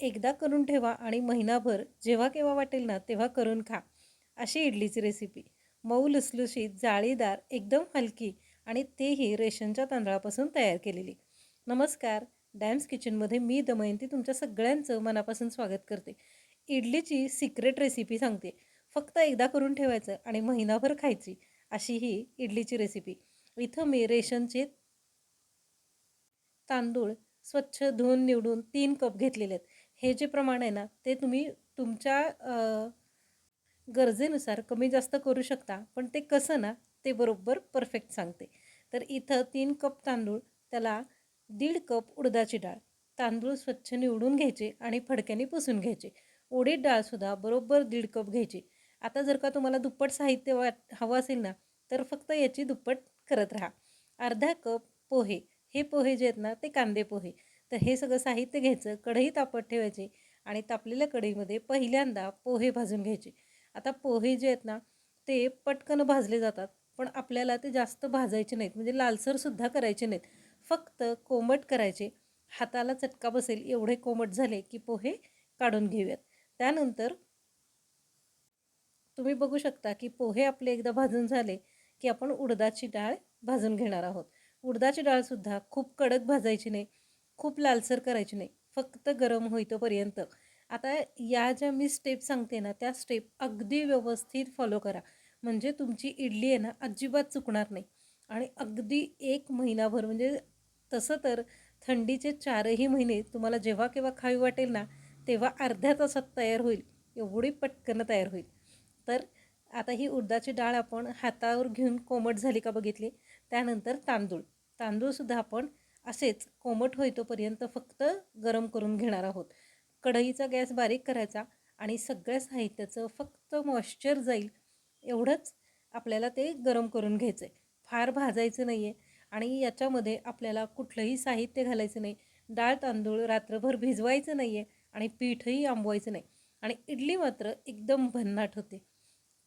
एकदा करून ठेवा आणि महिनाभर जेव्हा केव्हा वाटेल ना तेव्हा करून खा. अशी इडलीची रेसिपी मऊ लुसलुशीत जाळीदार एकदम हलकी आणि तेही रेशनच्या तांदळापासून तयार केलेली. नमस्कार. डॅम्स किचनमध्ये मी दमयंती तुमच्या सगळ्यांचं मनापासून स्वागत करते. इडलीची सिक्रेट रेसिपी सांगते. फक्त एकदा करून ठेवायचं आणि महिनाभर खायची अशी ही इडलीची रेसिपी इथं मी रेशनचे तांदूळ स्वच्छ धुवून निवडून तीन कप घेतलेले आहेत. हे जे प्रमाण आहे ना ते तुम्ही तुमच्या गरजेनुसार कमी जास्त करू शकता पण ते कसं ना ते बरोबर परफेक्ट सांगते. तर इथं तीन कप तांदूळ त्याला दीड कप उडदाची डाळ. तांदूळ स्वच्छ निवडून घ्यायचे आणि फडक्याने पुसून घ्यायचे. उडीद डाळसुद्धा बरोबर दीड कप घ्यायची. आता जर का तुम्हाला दुप्पट साहित्य वा हवं असेल ना तर फक्त याची दुप्पट करत राहा. अर्धा कप पोहे. हे पोहे जे आहेत ना ते कांदे पोहे. तर हे सगळं साहित्य घ्यायचं कढई तापत ठेवायची आणि तापलेल्या कढईमध्ये पहिल्यांदा पोहे भाजून घ्यायचे. आता पोहे जे आहेत ना ते पटकन भाजले जातात पण आपल्याला ते जास्त भाजायचे नाहीत म्हणजे लालसरसुद्धा करायचे नाहीत. फक्त कोमट करायचे. हाताला चटका बसेल एवढे कोमट झाले की पोहे काढून घेऊयात. त्यानंतर तुम्ही बघू शकता की पोहे आपले एकदा भाजून झाले की आपण उडदाची डाळ भाजून घेणार आहोत. उडदाची डाळसुद्धा खूप कडक भाजायची नाही खूप लालसर करायची नाही. फक्त गरम होईतोपर्यंत आता या ज्या मी स्टेप सांगते ना त्या स्टेप अगदी व्यवस्थित फॉलो करा. म्हणजे तुमची इडली आहे ना अजिबात चुकणार नाही. आणि अगदी एक महिनाभर म्हणजे तसं तर थंडीचे चारही महिने तुम्हाला जेव्हा केव्हा खावी वाटेल ना तेव्हा अर्ध्या तासात तयार होईल. एवढी पटकन तयार होईल. तर आता ही उडदाची डाळ आपण हातावर घेऊन कोमट झाली का बघितली? त्यानंतर तांदूळ. तांदूळसुद्धा आपण असेच कोमट होईतोपर्यंत फक्त गरम करून घेणार आहोत. कढईचा गॅस बारीक करायचा आणि सगळ्या साहित्याचं फक्त मॉइश्चर जाईल एवढंच आपल्याला ते गरम करून घ्यायचं आहे फार भाजायचं नाही आहे आणि याच्यामध्ये आपल्याला कुठलंही साहित्य घालायचं नाही. डाळ तांदूळ रात्रभर भिजवायचं नाही आहे आणि पीठही आंबवायचं नाही. आणि इडली मात्र एकदम भन्नाट होते.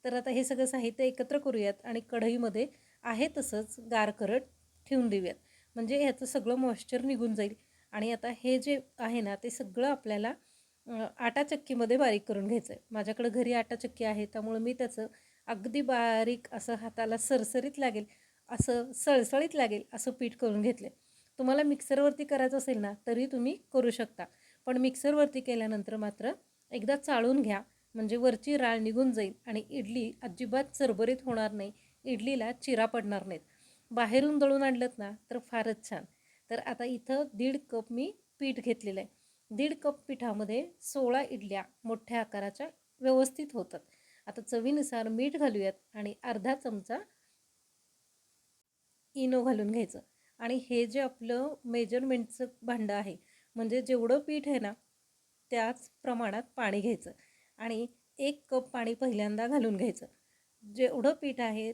तर आता हे सगळं साहित्य एकत्र करूयात आणि कढईमध्ये आहे तसंच गार करत ठेवून देऊयात. म्हणजे ह्याचं सगळं मॉइश्चर निघून जाईल. आणि आता हे जे आहे ना ते सगळं आपल्याला आटा चक्कीमध्ये बारीक करून घ्यायचं आहे माझ्याकडं घरी आटा चक्की आहे त्यामुळं मी त्याचं अगदी बारीक असं हाताला सरसरीत लागेल असं सळसळीत लागेल असं पीठ करून घेतलं तुम्हाला मिक्सरवरती करायचं असेल ना तरी तुम्ही करू शकता. पण मिक्सरवरती केल्यानंतर मात्र एकदा चाळून घ्या म्हणजे वरची राळ निघून जाईल आणि इडली अजिबात चरबरीत होणार नाही. इडलीला चिरा पडणार नाहीत. बाहेरून दळून आणलं ना तर फारच छान. तर आता इथं दीड कप मी पीठ घेतलेलं आहे. दीड कप पिठामध्ये सोळा इडल्या मोठ्या आकाराच्या व्यवस्थित होतात. आता चवीनुसार मीठ घालूयात आणि अर्धा चमचा इनो घालून घ्यायचं. आणि हे जे आपलं मेजरमेंटचं भांडं आहे म्हणजे जेवढं पीठ आहे ना त्याच प्रमाणात पाणी घ्यायचं. आणि एक कप पाणी पहिल्यांदा घालून घ्यायचं. जेवढं पीठ आहे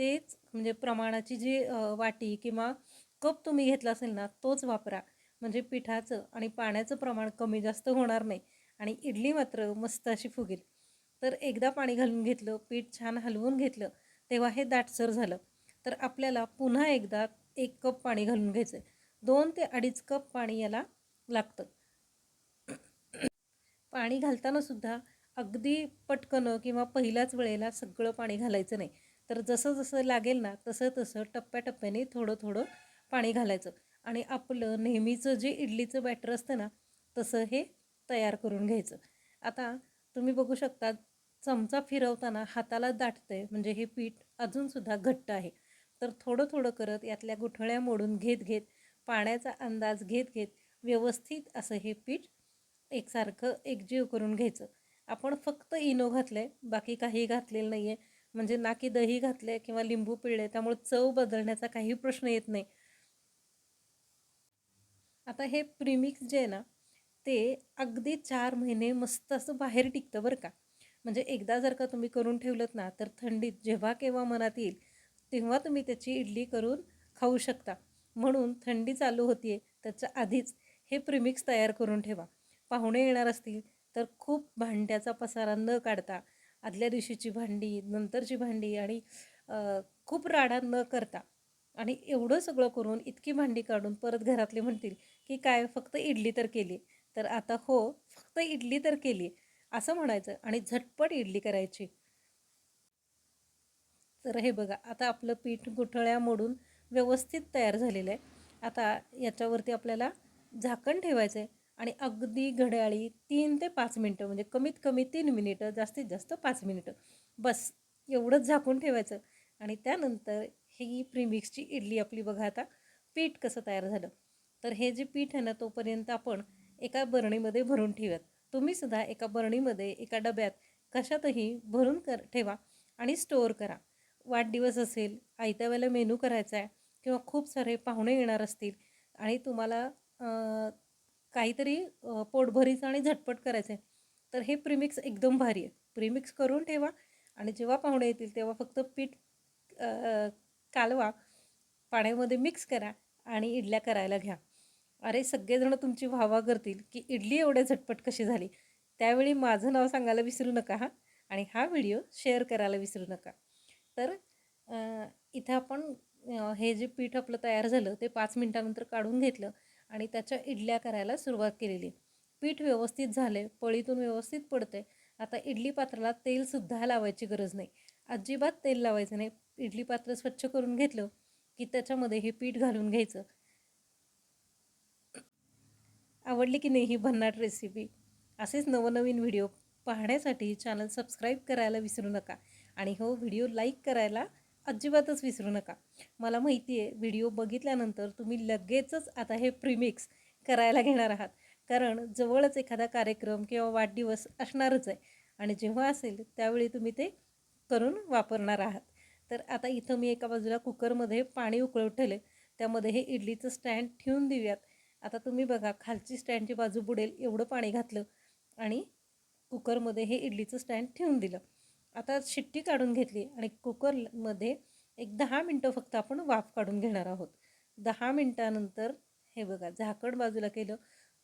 तेच म्हणजे प्रमाणाची जी वाटी किंवा कप तुम्ही घेतला असेल ना तोच वापरा. म्हणजे पिठाचं आणि पाण्याचं प्रमाण कमी जास्त होणार नाही आणि इडली मात्र मस्त अशी फुगेल. तर एकदा पाणी घालून घेतलं पीठ छान हलवून घेतलं तेव्हा हे दाटसर झालं. तर आपल्याला पुन्हा एकदा एक कप पाणी घालून घ्यायचं आहे. दोन ते अडीच कप पाणी याला लागतं. पाणी घालताना सुद्धा अगदी पटकन किंवा पहिल्याच वेळेला सगळं पाणी घालायचं नाही. तर जसं जसं लागेल ना तसं तसं टप्प्याटप्प्याने थोडं थोडं पाणी घालायचं. आणि आपलं नेहमीचं जे इडलीचं बॅटर असतं ना तसं हे तयार करून घ्यायचं. आता तुम्ही बघू शकता चमचा फिरवताना हाताला दाटतं म्हणजे हे पीठ अजूनसुद्धा घट्ट आहे. तर थोडं थोडं करत यातल्या गुठळ्या मोडून घेत घेत पाण्याचा अंदाज घेत घेत व्यवस्थित असं हे पीठ एकसारखं एकजीव करून घ्यायचं. आपण फक्त इनो घातलं आहे बाकी काही घातलेलं नाही आहे म्हणजे ना की दही घातले किंवा लिंबू पिळले त्यामुळे चव बदलण्याचा काही प्रश्न येत नाही. आता हे प्रीमिक्स जे आहे ना ते अगदी चार महिने मस्त असं बाहेर टिकतं बरं का. म्हणजे एकदा जर का तुम्ही करून ठेवलं ना तर थंडीत जेव्हा केव्हा मनात येईल तेव्हा तुम्ही त्याची इडली करून खाऊ शकता. म्हणून थंडी चालू होती आहे त्याच्या आधीच हे प्रिमिक्स तयार करून ठेवा. पाहुणे येणार असतील तर खूप भांड्याचा पसारा न काढता आदल्या दिवशीची भांडी नंतरची भांडी आणि खूप राडा न करता आणि एवढं सगळं करून इतकी भांडी काढून परत घरातले म्हणतील की काय फक्त इडली तर केली. तर आता हो फक्त इडली तर केली असं म्हणायचं आणि झटपट इडली करायची. तर हे बघा आता आपलं पीठ गुठळ्या मोडून व्यवस्थित तयार झालेलं आहे. आता याच्यावरती आपल्याला झाकण ठेवायचं आहे. आणि अगदी घड्याळी तीन ते पाच मिनटं म्हणजे कमीत कमी तीन मिनिटं जास्तीत जास्त पाच मिनिटं. बस एवढंच झाकून ठेवायचं. आणि त्यानंतर ही प्रीमिक्सची इडली आपली बघा आता पीठ कसं तयार झालं. तर हे जे पीठ आहे ना तोपर्यंत आपण एका बरणीमध्ये भरून ठेवूयात. तुम्हीसुद्धा एका बरणीमध्ये एका डब्यात कशातही भरून कर ठेवा आणि स्टोअर करा. वाढदिवस असेल आयत्या वेळेला मेनू करायचा आहे किंवा खूप सारे पाहुणे येणार असतील आणि तुम्हाला काहीतरी पोटभरीचं आणि झटपट करायचं आहे तर हे प्रीमिक्स एकदम भारी आहे. प्रीमिक्स करून ठेवा आणि जेव्हा पाहुणे येतील तेव्हा फक्त पीठ कालवा पाण्यामध्ये मिक्स करा आणि इडल्या करायला घ्या. अरे सगळेजणं तुमची वाहवा करतील की इडली एवढ्या झटपट कशी झाली? त्यावेळी माझं नाव सांगायला विसरू नका हा. आणि हा व्हिडिओ शेअर करायला विसरू नका. तर इथं आपण हे जे पीठ आपलं तयार झालं ते पाच मिनटानंतर काढून घेतलं. आणि त्याच्या इडल्या करायला सुरुवात केलेली. पीठ व्यवस्थित झाले पळीतून व्यवस्थित पडते आता इडली पात्राला तेलसुद्धा लावायची गरज नाही. अजिबात तेल लावायचं नाही. इडली पात्र स्वच्छ करून घेतलं की त्याच्यामध्ये हे पीठ घालून घ्यायचं. आवडली की नाही ही भन्नाट रेसिपी असेच नवनवीन व्हिडिओ पाहण्यासाठी चॅनल सबस्क्राईब करायला विसरू नका. आणि हो व्हिडिओ लाईक करायला अजिबातच विसरू नका. मला माहिती आहे व्हिडिओ बघितल्यानंतर तुम्ही लगेचच आता हे प्रीमिक्स करायला घेणार आहात. कारण जवळच एखादा कार्यक्रम किंवा वाढदिवस असणारच आहे. आणि जेव्हा असेल त्यावेळी तुम्ही ते करून वापरणार आहात. तर आता इथं मी एका बाजूला कुकरमध्ये पाणी उकळत ठेवले. त्यामध्ये हे इडलीचं स्टँड ठेवून देऊयात. आता तुम्ही बघा खालची स्टँडची बाजू बुडेल एवढं पाणी घातलं आणि कुकरमध्ये हे इडलीचं स्टँड ठेवून दिलं. आता शिट्टी काढून घेतली आणि कुकरमध्ये एक दहा मिनटं फक्त आपण वाफ काढून घेणार आहोत. दहा मिनटानंतर हे बघा झाकण बाजूला केलं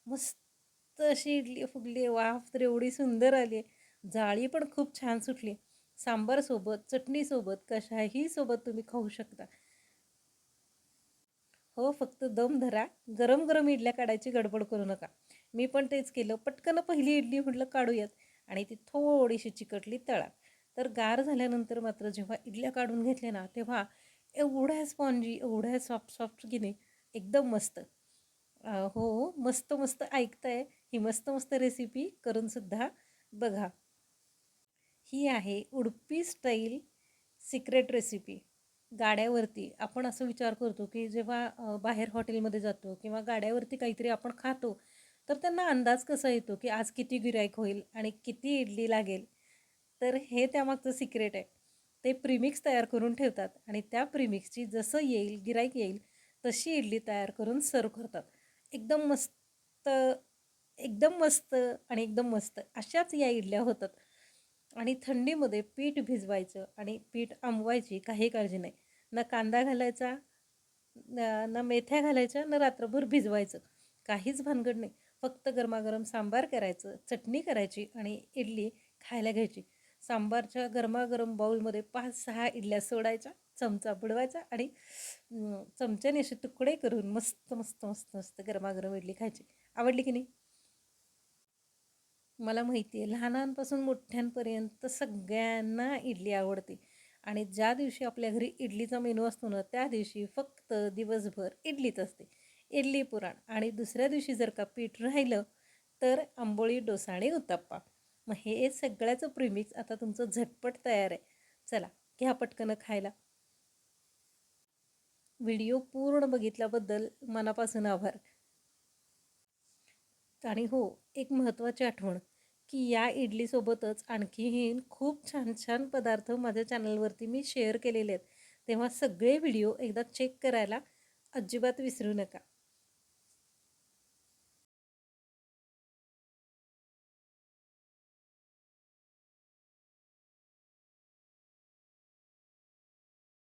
मस्त अशी इडली फुगली वाफ तर एवढी सुंदर आली. आहे जाळी पण खूप छान सुटली. सांबारसोबत चटणीसोबत कशाही सोबत तुम्ही खाऊ शकता. हो फक्त दम धरा. गरम गरम इडल्या काढायची गडबड करू नका. मी पण तेच केलं. पटकन पहिली इडली म्हटलं काढूयात. आणि ती थोडीशी चिकटली तळा. तर गार झाल्यानंतर मात्र जेव्हा इडल्या काढून घेतल्या ना तेव्हा एवढ्या स्पॉन्जी एवढ्या सॉफ्ट सॉफ्ट की नाही एकदम मस्त. हो मस्त मस्त ऐकताय ही मस्त मस्त रेसिपी करूनसुद्धा बघा. ही आहे उडपी स्टाईल सिक्रेट रेसिपी गाड्यावरती आपण असं विचार करतो की जेव्हा बाहेर हॉटेलमध्ये जातो किंवा गाड्यावरती काहीतरी आपण खातो तर त्यांना अंदाज कसा येतो की आज किती गिरायक होईल आणि किती इडली लागेल? तर हे त्यामागचं सिक्रेट आहे. ते प्रिमिक्स तयार करून ठेवतात आणि त्या प्रिमिक्सची जसं येईल गिराईक येईल तशी इडली तयार करून सर्व करतात. एकदम मस्त एकदम मस्त आणि एकदम मस्त अशाच या इडल्या होतात. आणि थंडीमध्ये पीठ भिजवायचं आणि पीठ आंबवायची काही काळजी नाही. ना कांदा घालायचा ना मेथ्या घालायच्या न रात्रभर भिजवायचं. काहीच भानगड नाही. फक्त गरमागरम सांबार करायचं चटणी करायची आणि इडली खायला घ्यायची. सांबारच्या गरमागरम बाऊलमध्ये पाच सहा इडल्या सोडायच्या चमचा बुडवायचा आणि चमच्याने असे तुकडे करून मस्त मस्त मस्त मस्त गरमागरम इडली खायची. आवडली की नाही? मला माहिती आहे लहानांपासून मोठ्यांपर्यंत सगळ्यांना इडली आवडते. आणि ज्या दिवशी आपल्या घरी इडलीचा मेनू असतो ना त्या दिवशी फक्त दिवसभर इडलीच असते. इडली पुराण. आणि दुसऱ्या दिवशी जर का पीठ राहिलं तर आंबोळी डोसा आणि उत्तप्पा. मग हे सगळ्याचं प्रिमिक्स आता तुमचं झटपट तयार आहे. चला घ्या पटकन खायला. व्हिडिओ पूर्ण बघितल्याबद्दल मनापासून आभार. आणि हो एक महत्त्वाची आठवण की या इडलीसोबतच आणखीही खूप छान छान पदार्थ माझ्या चॅनलवरती मी शेअर केलेले आहेत. तेव्हा सगळे व्हिडिओ एकदा चेक करायला अजिबात विसरू नका.